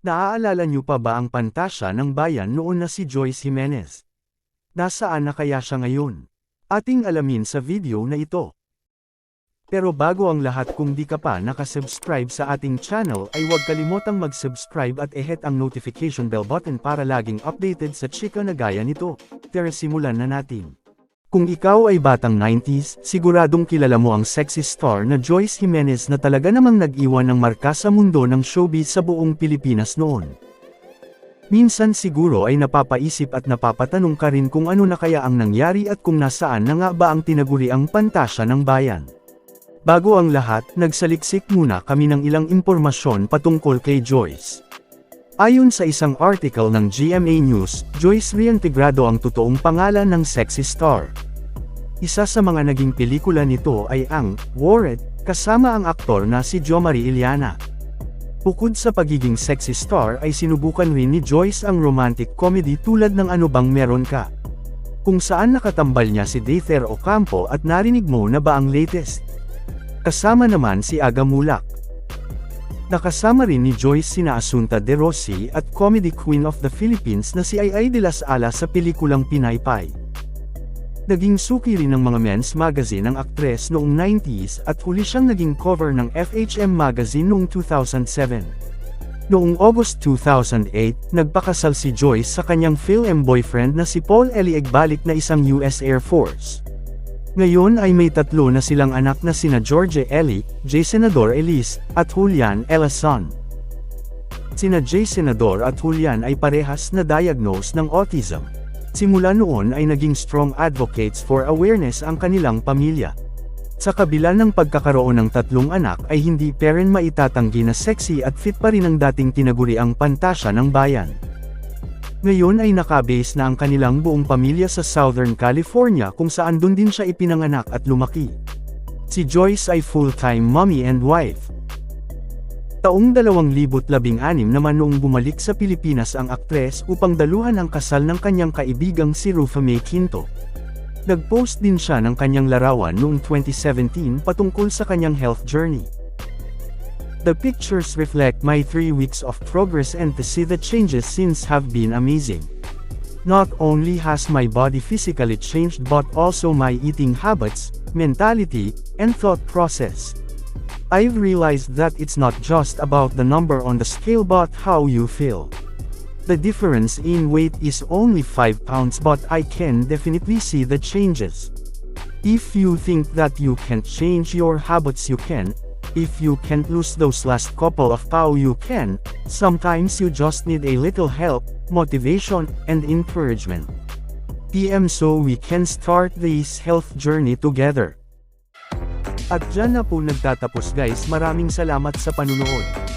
Naaalala niyo pa ba ang pantasya ng bayan noon na si Joyce Jimenez? Nasaan na kaya siya ngayon? Ating alamin sa video na ito. Pero bago ang lahat kung di ka pa nakasubscribe sa ating channel ay huwag kalimotang mag-subscribe at i-hit ang notification bell button para laging updated sa chika na gaya nito. Tara simulan na natin. Kung ikaw ay batang 90s, siguradong kilala mo ang sexy star na Joyce Jimenez na talaga namang nag-iwan ng marka sa mundo ng showbiz sa buong Pilipinas noon. Minsan siguro ay napapaisip at napapatanong ka rin kung ano na kaya ang nangyari at kung nasaan na nga ba ang tinaguriang pantasya ng bayan. Bago ang lahat, nagsaliksik muna kami ng ilang impormasyon patungkol kay Joyce. Ayon sa isang article ng GMA News, Joyce Reintegrado ang totoong pangalan ng sexy star. Isa sa mga naging pelikula nito ay ang Warred, kasama ang aktor na si Jo Marie Iliana. Bukod sa pagiging sexy star ay sinubukan rin ni Joyce ang romantic comedy tulad ng Ano Bang Meron Ka. Kung saan nakatambal niya si Dather Ocampo at narinig mo na ba ang latest? Kasama naman si Aga Mulak. Nakasama rin ni Joyce sina Asunta De Rossi at comedy queen of the Philippines na si Ay de las Alas sa pelikulang Pinay Pie. Naging suki rin ng mga men's magazine ang aktres noong 90s at huli siyang naging cover ng FHM magazine noong 2007. Noong August 2008, nagpakasal si Joyce sa kanyang film boyfriend na si Paul Eli Egbalik na isang US Air Force. Ngayon ay may tatlo na silang anak na sina George Eli, J. Senador Elise, at Julian Elason. Sina J. Senador at Julian ay parehas na diagnose ng autism. Simula noon ay naging strong advocates for awareness ang kanilang pamilya. Sa kabila ng pagkakaroon ng tatlong anak ay hindi pa rin maitatanggi na sexy at fit pa rin ang dating tinaguriang pantasya ng bayan. Ngayon ay nakabase na ang kanilang buong pamilya sa Southern California kung saan doon din siya ipinanganak at lumaki. Si Joyce ay full-time mommy and wife. Taong 2016 naman noong bumalik sa Pilipinas ang aktres upang daluhan ang kasal ng kanyang kaibigang si Rufa May Quinto. Nag-post din siya ng kanyang larawan noong 2017 patungkol sa kanyang health journey. The pictures reflect my three weeks of progress and to see the changes since have been amazing. Not only has my body physically changed but also my eating habits, mentality, and thought process. I've realized that it's not just about the number on the scale but how you feel. The difference in weight is only 5 pounds but I can definitely see the changes. If you think that you can't change your habits you can, if you can't lose those last couple of pounds you can, sometimes you just need a little help, motivation, and encouragement. PM so we can start this health journey together. At dyan na po nagtatapos guys maraming salamat sa panunood.